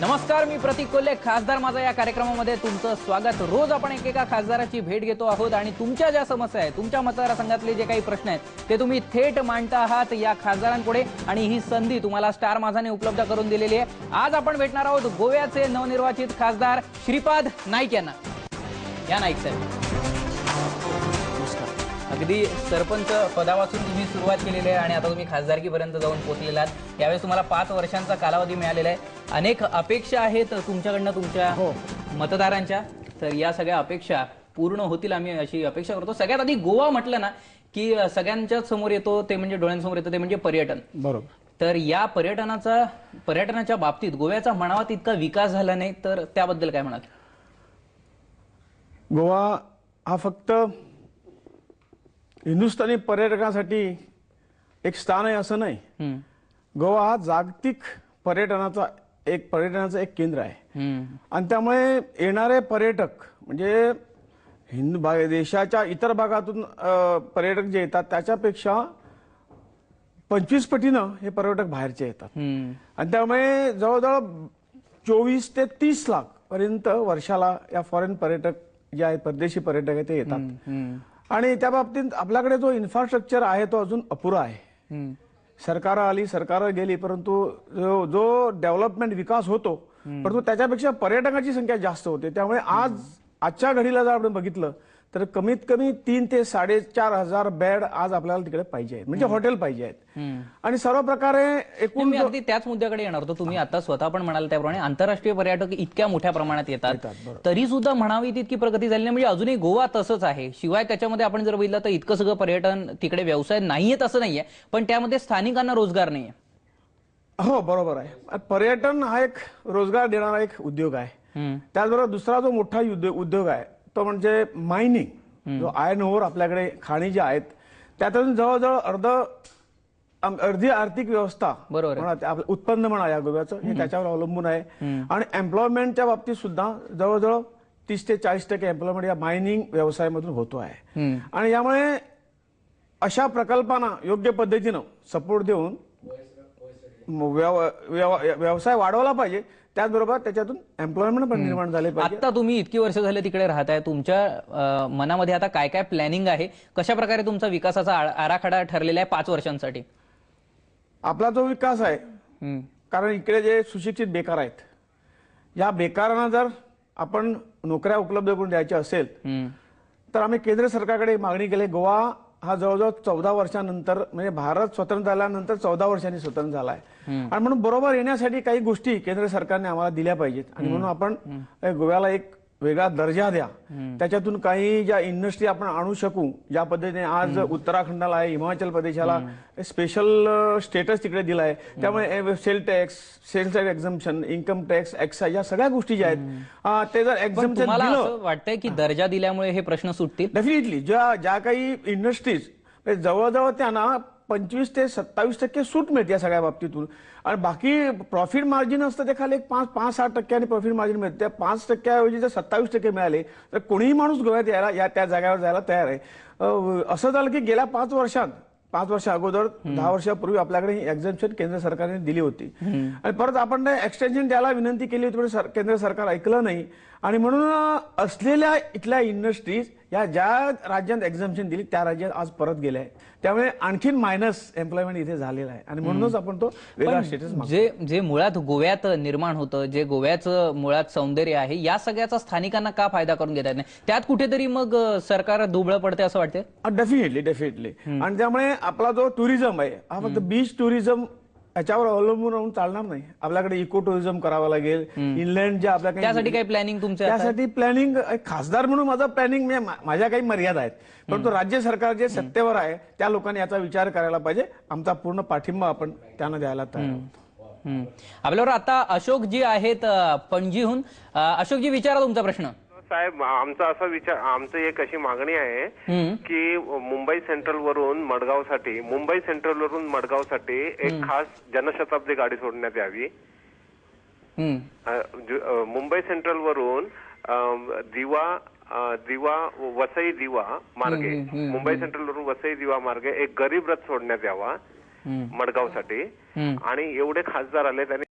नमस्कार मी प्रतीक कोल्हे खासदार माझा या कार्यक्रमामध्ये तुमचं स्वागत. रोज आपण एकेका खासदाराची भेट घेतो आहोत आणि तुमच्या ज्या समस्या आहेत तुमच्या मतदारसंघातले जे काही प्रश्न आहेत ते तुम्ही थेट मांडता आहात या खासदारांपुढे आणि ही संधी तुम्हाला स्टार माझाने उपलब्ध करून दिलेली आहे. आज आपण भेटणार आहोत गोव्याचे नवनिर्वाचित खासदार श्रीपाद नाईक यांना. या नाईक साहेब. अगदी सरपंच पदापासून तुम्ही सुरुवात केलेली आहे आणि आता तुम्ही खासदारकीपर्यंत जाऊन पोहोचलेला आहात. यावेळेस तुम्हाला पाच वर्षांचा कालावधी मिळालेला आहे. अनेक अपेक्षा आहेत तुमच्याकडनं तुमच्या मतदारांच्या. तर या सगळ्या अपेक्षा पूर्ण होतील आम्ही अशी अपेक्षा करतो. सगळ्यात आधी गोवा म्हटलं ना की सगळ्यांच्याच समोर येतो ते म्हणजे डोळ्यांसमोर येतं ते म्हणजे पर्यटन. बरोबर. तर या पर्यटनाचा पर्यटनाच्या बाबतीत गोव्याचा म्हणावा तितका विकास झाला नाही तर त्याबद्दल काय म्हणाल? गोवा हा फक्त हिंदुस्थानी पर्यटकासाठी एक स्थान आहे असं नाही. गोवा हा जागतिक पर्यटनाचा एक पर्यटनाचं एक केंद्र आहे. आणि त्यामुळे येणारे पर्यटक म्हणजे हिंदू भाग देशाच्या इतर भागातून पर्यटक जे येतात त्याच्यापेक्षा पंचवीस पटीनं हे पर्यटक बाहेरचे येतात. आणि त्यामुळे जवळजवळ चोवीस ते तीस लाख पर्यंत वर्षाला या फॉरेन पर्यटक जे आहेत परदेशी पर्यटक आहेत ते येतात. आणि त्या बाबतीत आपल्याकडे जो इन्फ्रास्ट्रक्चर आहे तो अजून अपुरा आहे. सरकार आली सरकार गेली परंतु जो जो डेव्हलपमेंट विकास होतो परंतु त्याच्यापेक्षा पर्यटकाची संख्या जास्त होते. त्यामुळे आज आजच्या घडीला जर आपण बघितलं तर कमीत कमी तीन ते साडेचार हजार बेड आज आपल्याला तिकडे पाहिजे आहेत. म्हणजे हॉटेल पाहिजे आहेत. आणि सर्व प्रकारे एकूण अगदी त्याच मुद्द्याकडे येणार होतो. तुम्ही आता स्वतः पण म्हणाल त्याप्रमाणे आंतरराष्ट्रीय पर्यटक इतक्या मोठ्या प्रमाणात येतात. तरी सुद्धा म्हणावी तितकी प्रगती झाली नाही. म्हणजे अजूनही गोवा तसंच आहे. शिवाय त्याच्यामध्ये आपण जर बघितलं तर इतकं सगळं पर्यटन तिकडे व्यवसाय नाहीयेत असं नाहीये. पण त्यामध्ये स्थानिकांना रोजगार नाहीये. हो बरोबर आहे. पर्यटन हा एक रोजगार देणारा एक उद्योग आहे. त्याचबरोबर दुसरा जो मोठा उद्योग आहे तो म्हणजे मायनिंग जो आयर्न ओव्हर आपल्याकडे खाणी जी आहेत त्यातून जवळजवळ अर्ध अर्धी आर्थिक व्यवस्था बरोबर. उत्पन्न म्हणा या गोव्याचं हे त्याच्यावर अवलंबून आहे. आणि एम्प्लॉयमेंटच्या बाबतीत सुद्धा जवळजवळ तीस ते चाळीस टक्के एम्प्लॉयमेंट या मायनिंग व्यवसायामधून होतो आहे. आणि यामुळे अशा प्रकल्पांना योग्य पद्धतीनं सपोर्ट देऊन व्यव- व्यव- व्यवसाय वाढवला पाहिजे. त्याचबरोबर त्याच्यातून एम्प्लॉयमेंट पण निर्माण झाले पाहिजे. आता तुम्ही इतकी वर्ष झाले तिकडे राहताय. तुमच्या अं, मनामध्ये आता काय काय प्लॅनिंग आहे? कशा प्रकारे तुमचा विकासाचा आ- आराखडा ठरलेला आहे पाच वर्षांसाठी? आपला जो विकास आहे हम्म. कारण इकडे जे सुशिक्षित बेकार आहेत या बेकारांना जर आपण नोकऱ्या उपलब्ध करून द्यायच्या असेल हम्म. तर आम्ही केंद्र सरकारकडे मागणी केली गोवा हा जवळजवळ चौदा वर्षानंतर म्हणजे भारत स्वतंत्र झाल्यानंतर चौदा वर्षांनी स्वतंत्र झाला आहे आणि म्हणून बरोबर येण्यासाठी काही गोष्टी केंद्र सरकारने आम्हाला दिल्या पाहिजेत. आणि म्हणून आपण गोव्याला एक वेगळा दर्जा द्या. त्याच्यातून काही ज्या इंडस्ट्री आपण आणू शकू ज्या पद्धतीने आज उत्तराखंडाला आहे हिमाचल प्रदेशाला स्पेशल स्टेटस तिकडे दिला आहे त्यामुळे sale tax sale tax exemption income tax excise या सगळ्या गोष्टी ज्या आहेत ते जर एक्झम्पन वाटतंय की दर्जा दिल्यामुळे हे प्रश्न सुटतील? डेफिनेटली ज्या ज्या काही इंडस्ट्रीज म्हणजे जवळजवळ त्यांना पंचवीस ते सत्तावीस टक्के सूट मिळते या सगळ्या बाबतीतून. आणि बाकी प्रॉफिट मार्जिन असतं ते खाली एक पाच पाच सहा टक्क्यांनी प्रॉफिट मार्जिन मिळते. त्या पाच टक्क्याऐवजी जर सत्तावीस टक्के मिळाले तर कोणीही माणूस गोव्यात यायला या त्या जागेवर जायला तयार आहे. असं झालं की गेल्या पाच वर्षात पाच वर्ष अगोदर दहा वर्षापूर्वी आपल्याकडे ही एक्झम्पन केंद्र सरकारने दिली होती. आणि परत आपण एक्सटेन्शन द्यायला विनंती केली होती पण केंद्र सरकार ऐकलं नाही. आणि म्हणून असलेल्या इथल्या इंडस्ट्रीज या ज्या राज्यात एक्झम्पन दिली त्या राज्यात आज परत गेल्या आहेत त्यामुळे आणखीन मायनस एम्प्लॉयमेंट इथे झालेला आहे. आणि म्हणूनच आपण तो वेगळा स्टेटस जे जे मुळात गोव्यात निर्माण होतं जे गोव्याचं मुळात सौंदर्य आहे या सगळ्याचा स्थानिकांना का फायदा करून घेता येत नाही? त्यात कुठेतरी मग सरकार दुबळं पडते असं वाटतं डेफिनेटली डेफिनेटली आणि त्यामुळे आपला जो टुरिझम आहे हा फक्त बीच टुरिझम याच्यावर अवलंबून राहून चालणार नाही. आपल्याकडे इको टुरिझम करावं लागेल. इनलँड जे आपल्या काही- त्यासाठी काही प्लॅनिंग तुमचं? त्यासाठी प्लॅनिंग खासदार म्हणून माझं प्लॅनिंग माझ्या काही मर्यादा आहेत. परंतु राज्य सरकार जे सत्तेवर आहे त्या लोकांनी याचा विचार करायला पाहिजे. आमचा पूर्ण पाठिंबा आपण त्यांना द्यायला तयार. आपल्यावर आता अशोक जी आहेत पणजीहून. अशोकजी विचारा तुमचा प्रश्न. साहेब आमचा असा विचार आमची एक अशी मागणी आहे. की मुंबई सेंट्रल वरून मडगावसाठी मुंबई सेंट्रल वरून मडगावसाठी एक खास जनशताब्दी गाडी सोडण्यात यावी मुंबई सेंट्रल वरून दिवा दिवा वसई दिवा मार्गे मुंबई सेंट्रल वरून वसई दिवा मार्गे एक गरीब रथ सोडण्यात यावा. मडगावसाठी. आणि एवढे खासदार आले त्यांनी